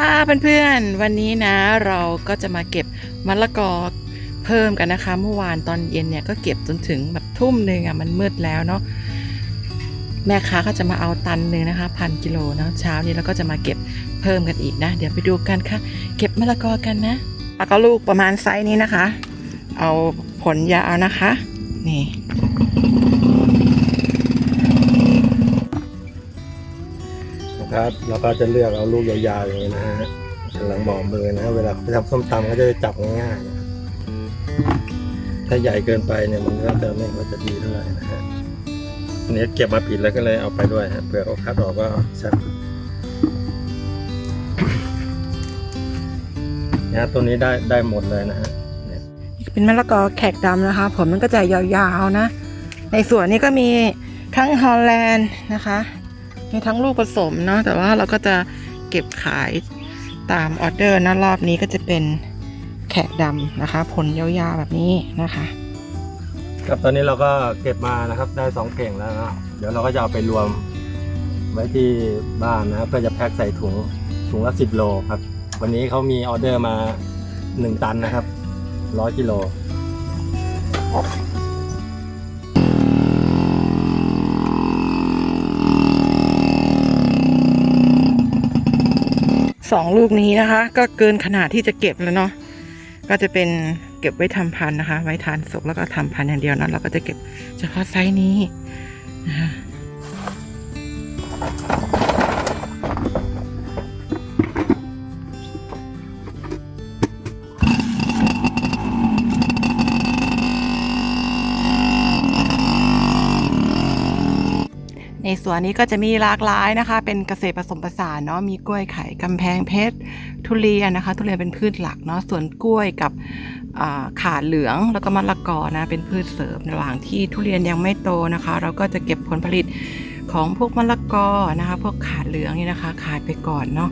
ค่ะเพื่อนๆ วันนี้นะเราก็จะมาเก็บมะละกอเพิ่มกันนะคะ เมื่อวานตอนเย็นเนี่ยก็เก็บจนถึงแบบทุ่มหนึ่งอะมันมืดแล้วเนาะแม่ค้าก็จะมาเอาตันหนึ่งนะคะพันกิโลเนาะเช้านี้เราก็จะมาเก็บเพิ่มกันอีกนะ เดี๋ยวไปดูกันค่ะ เก็บมะละกอกันนะแล้วก็ลูกประมาณไซส์นี้นะคะ เอาผลยาวนะคะ นี่ ครับเราก็จะเลือกเอาลูกยาวๆอย่างนี้นะฮะกำลังบอมือนะฮะเวลาไปทำส้มตำก็จะจับง่ายๆถ้าใหญ่เกินไปเนี่ยมันก็จะไม่ค่อยจะดีเท่าไหร่นะฮะอันนี้เก็บมาผิดแล้วก็เลยเอาไปด้วยฮะเผื่อเขาคัดออกก็แซ่บนะตัวนี้ได้ได้หมดเลยนะฮะเนี่ยเป็นมะละกอแขกดำนะคะ ผมมันก็จะยาวๆนะ ในส่วนนี้ก็มีทั้งฮอลแลนด์นะคะ มีทั้งลูกผสมเนาะแต่ว่าเราก็จะเก็บขายตามออเดอร์นะรอบนี้ก็จะเป็นแขกดำนะคะ ผลยาวๆแบบนี้นะคะครับตอนนี้เราก็เก็บมานะครับได้สองเข่งแล้วนะเดี๋ยวเราก็จะเอาไปรวมไว้ที่บ้านนะครับเพื่อจะแพ็คใส่ถุงถุงละสิบโลครับ วันนี้เขามีออเดอร์มาหนึ่งตันนะครับร้อยกิโล สองลูกนี้นะคะ ก็เกินขนาดที่จะเก็บแล้วเนาะก็จะเป็นเก็บไว้ทำพันธุ์นะคะ ไว้ทานสุกแล้วก็ทำพันธุ์อย่างเดียวนะเราก็จะเก็บเฉพาะไซส์นี้นะคะ ในสวนนี้ก็จะมีหลากหลายนะคะ เป็นเกษตรผสมผสานเนาะมีกล้วยไข่กำแพงเพชรทุเรียนนะคะ ทุเรียนเป็นพืชหลักเนาะส่วนกล้วยกับอ่าขาเหลืองแล้วก็มะละกอนะเป็นพืชเสริมระหว่างที่ทุเรียนยังไม่โตนะคะ เราก็จะเก็บผลผลิตของพวกมะละกอนะคะ พวกขาเหลืองนี่นะคะ ขายไปก่อนเนาะ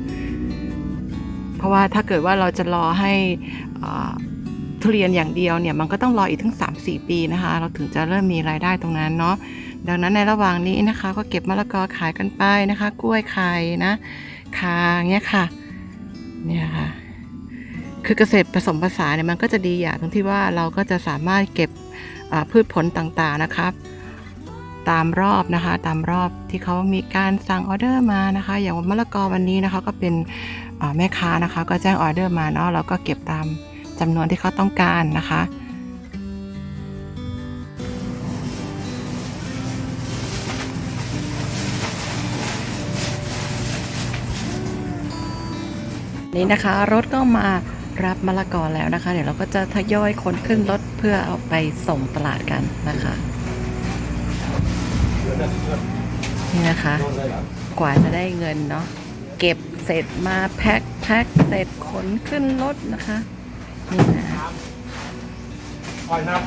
เพราะว่าถ้าเกิดว่าเราจะรอให้อ่า ทุเรียนอย่างเดียวเนี่ยมันก็ต้องรออีกถึง 3-4 ปีนะคะ เราถึงจะเริ่มมีรายได้ตรงนั้นเนาะดังนั้นในระหว่างนี้นะคะ ก็เก็บมะละกอขายกันไปนะคะ กล้วยไข่นะคาเงี้ยค่ะเนี่ยค่ะคือเกษตรผสมผสานเนี่ยมันก็จะดีอย่างตรงที่ว่าเราก็จะสามารถเก็บพืชผลต่างๆนะครับ ตามรอบนะคะ ตามรอบที่เขามีการสั่งออเดอร์มานะคะ อย่างมะละกอวันนี้นะคะก็เป็นแม่ค้านะคะ ก็แจ้งออเดอร์มาเนาะเราก็เก็บตาม จำนวนที่เขาต้องการนะคะ นี่นะคะรถก็มารับมะละกอแล้วนะคะ เดี๋ยวเราก็จะทยอยขนขึ้นรถเพื่อเอาไปส่งตลาดกันนะคะนี่นะคะ กว่าจะได้เงินเนาะเก็บเสร็จมาแพ็คแพ็คเสร็จขนขึ้นรถนะคะ นี่นะปล่อยครับ